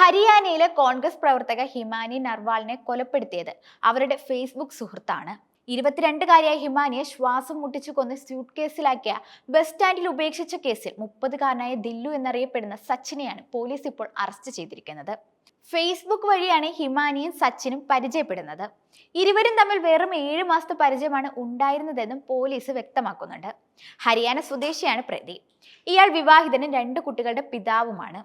ഹരിയാനയിലെ കോൺഗ്രസ് പ്രവർത്തക ഹിമാനി നർവാളിനെ കൊലപ്പെടുത്തിയത് അവരുടെ ഫേസ്ബുക്ക് സുഹൃത്താണ്. ഇരുപത്തിരണ്ടുകാരിയായ ഹിമാനിയെ ശ്വാസം മുട്ടിച്ചു കൊന്ന് സ്യൂട്ട് കേസിലാക്കിയ ബസ് സ്റ്റാൻഡിൽ ഉപേക്ഷിച്ച കേസിൽ മുപ്പതുകാരനായ ദില്ലു എന്നറിയപ്പെടുന്ന സച്ചിനെയാണ് പോലീസ് ഇപ്പോൾ അറസ്റ്റ് ചെയ്തിരിക്കുന്നത്. ഫേസ്ബുക്ക് വഴിയാണ് ഹിമാനിയും സച്ചിനും പരിചയപ്പെടുന്നത്. ഇരുവരും തമ്മിൽ വെറും ഏഴ് മാസത്തെ പരിചയമാണ് ഉണ്ടായിരുന്നതെന്നും പോലീസ് വ്യക്തമാക്കുന്നുണ്ട്. ഹരിയാന സ്വദേശിയാണ് പ്രതി. ഇയാൾ വിവാഹിതനും രണ്ട് കുട്ടികളുടെ പിതാവുമാണ്.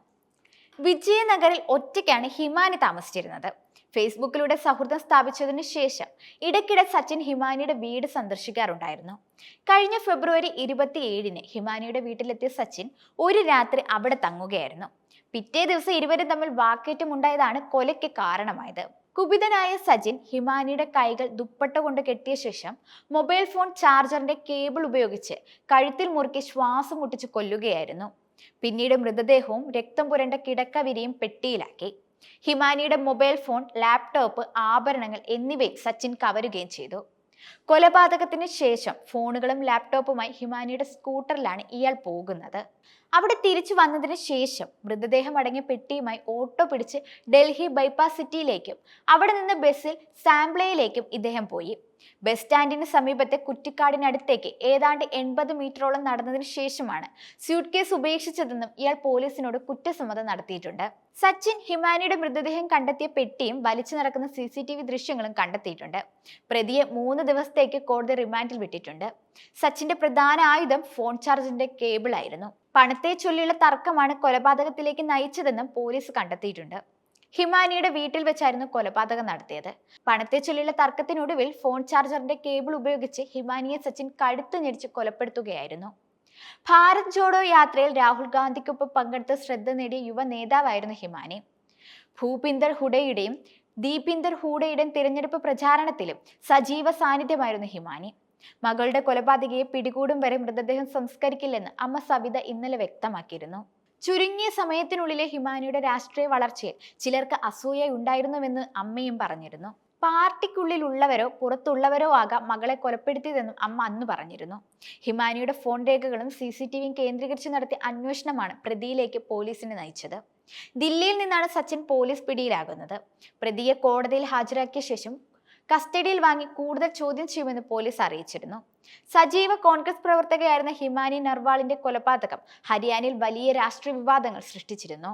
വിജയനഗറിൽ ഒറ്റയ്ക്കാണ് ഹിമാനി താമസിച്ചിരുന്നത്. ഫേസ്ബുക്കിലൂടെ സൗഹൃദം സ്ഥാപിച്ചതിന് ശേഷം ഇടയ്ക്കിടെ സച്ചിൻ ഹിമാനിയുടെ വീട് സന്ദർശിക്കാറുണ്ടായിരുന്നു. കഴിഞ്ഞ ഫെബ്രുവരി ഇരുപത്തിയേഴിന് ഹിമാനിയുടെ വീട്ടിലെത്തിയ സച്ചിൻ ഒരു രാത്രി അവിടെ തങ്ങുകയായിരുന്നു. പിറ്റേ ദിവസം ഇരുവരും തമ്മിൽ വാക്കേറ്റം ഉണ്ടായതാണ് കൊലയ്ക്ക് കാരണമായത്. കുപിതനായ സജിൻ ഹിമാനിയുടെ കൈകൾ ദുപ്പട്ട കൊണ്ട് കെട്ടിയ ശേഷം മൊബൈൽ ഫോൺ ചാർജറിന്റെ കേബിൾ ഉപയോഗിച്ച് കഴുത്തിൽ മുറുക്കി ശ്വാസം മുട്ടിച്ച് കൊല്ലുകയായിരുന്നു. പിന്നീട് മൃതദേഹവും രക്തം പുരണ്ട കിടക്കവിരിയും പെട്ടിയിലാക്കി. ഹിമാനിയുടെ മൊബൈൽ ഫോൺ ലാപ്ടോപ്പ് ആഭരണങ്ങൾ എന്നിവയും സച്ചിൻ കവരുകയും ചെയ്തു. കൊലപാതകത്തിന് ശേഷം ഫോണുകളും ലാപ്ടോപ്പുമായി ഹിമാനിയുടെ സ്കൂട്ടറിലാണ് ഇയാൾ പോകുന്നത്. അവിടെ തിരിച്ചു വന്നതിന് ശേഷം മൃതദേഹം അടങ്ങിയ പെട്ടിയുമായി ഓട്ടോ പിടിച്ച് ഡൽഹി ബൈപ്പാസ് സിറ്റിയിലേക്കും അവിടെ നിന്ന് ബസ്സിൽ സാംപ്ലയിലേക്കും ഇദ്ദേഹം പോയി. ബസ് സ്റ്റാൻഡിന് സമീപത്തെ കുറ്റിക്കാടിനടുത്തേക്ക് ഏതാണ്ട് എൺപത് മീറ്ററോളം നടന്നതിന് ശേഷമാണ് സ്യൂട്ട് കേസ് ഉപേക്ഷിച്ചതെന്നും ഇയാൾ പോലീസിനോട് കുറ്റസമ്മതം നടത്തിയിട്ടുണ്ട്. സച്ചിൻ ഹിമാനിയുടെ മൃതദേഹം കണ്ടെത്തിയ പെട്ടിയും വലിച്ചു നടക്കുന്ന സി സി ടി വി ദൃശ്യങ്ങളും കണ്ടെത്തിയിട്ടുണ്ട്. പ്രതിയെ മൂന്ന് ദിവസത്തേക്ക് കോടതി റിമാൻഡിൽ വിട്ടിട്ടുണ്ട്. സച്ചിന്റെ പ്രധാന ആയുധം ഫോൺ ചാർജിന്റെ കേബിളായിരുന്നു പണത്തെ ചൊല്ലിയുള്ള തർക്കമാണ് കൊലപാതകത്തിലേക്ക് നയിച്ചതെന്നും പോലീസ് കണ്ടെത്തിയിട്ടുണ്ട്. ഹിമാനിയുടെ വീട്ടിൽ വെച്ചായിരുന്നു കൊലപാതകം നടത്തിയത്. പണത്തെ ചൊല്ലിയുള്ള തർക്കത്തിനൊടുവിൽ ഫോൺ ചാർജറിന്റെ കേബിൾ ഉപയോഗിച്ച് ഹിമാനിയെ സച്ചിൻ കടുത്തു ഞെരിച്ച് കൊലപ്പെടുത്തുകയായിരുന്നു. ഭാരത് ജോഡോ യാത്രയിൽ രാഹുൽ ഗാന്ധിക്കൊപ്പം പങ്കെടുത്ത് ശ്രദ്ധ നേടിയ യുവ നേതാവായിരുന്നു ഹിമാനി. ഭൂപിന്ദർ ഹുഡയുടെയും ദീപിന്ദർ ഹൂഡയുടെയും തിരഞ്ഞെടുപ്പ് പ്രചാരണത്തിലും സജീവ സാന്നിധ്യമായിരുന്നു ഹിമാനി. മകളുടെ കൊലപാതകയെ പിടികൂടും വരെ മൃതദേഹം സംസ്കരിക്കില്ലെന്ന് അമ്മ സവിത ഇന്നലെ വ്യക്തമാക്കിയിരുന്നു. ചുരുങ്ങിയ സമയത്തിനുള്ളിലെ ഹിമാനിയുടെ രാഷ്ട്രീയ വളർച്ചയിൽ ചിലർക്ക് അസൂയ ഉണ്ടായിരുന്നുവെന്ന് അമ്മയും പറഞ്ഞിരുന്നു. പാർട്ടിക്കുള്ളിലുള്ളവരോ പുറത്തുള്ളവരോ ആകാം മകളെ കൊലപ്പെടുത്തിയതെന്നും അമ്മ അന്ന് പറഞ്ഞിരുന്നു. ഹിമാനിയുടെ ഫോൺ രേഖകളും സി സി ടി വിയും കേന്ദ്രീകരിച്ച് നടത്തിയ അന്വേഷണമാണ് പ്രതിയിലേക്ക് പോലീസിനെ നയിച്ചത്. ദില്ലിയിൽ നിന്നാണ് സച്ചിൻ പോലീസ് പിടിയിലാകുന്നത്. പ്രതിയെ കോടതിയിൽ ഹാജരാക്കിയ ശേഷം കസ്റ്റഡിയിൽ വാങ്ങി കൂടുതൽ ചോദ്യം ചെയ്യുമെന്ന് പോലീസ് അറിയിച്ചിരുന്നു. സജീവ കോൺഗ്രസ് പ്രവർത്തകയായിരുന്ന ഹിമാനി നർവാളിന്റെ കൊലപാതകം ഹരിയാനയിൽ വലിയ രാഷ്ട്രീയ വിവാദങ്ങൾ സൃഷ്ടിച്ചിരുന്നു.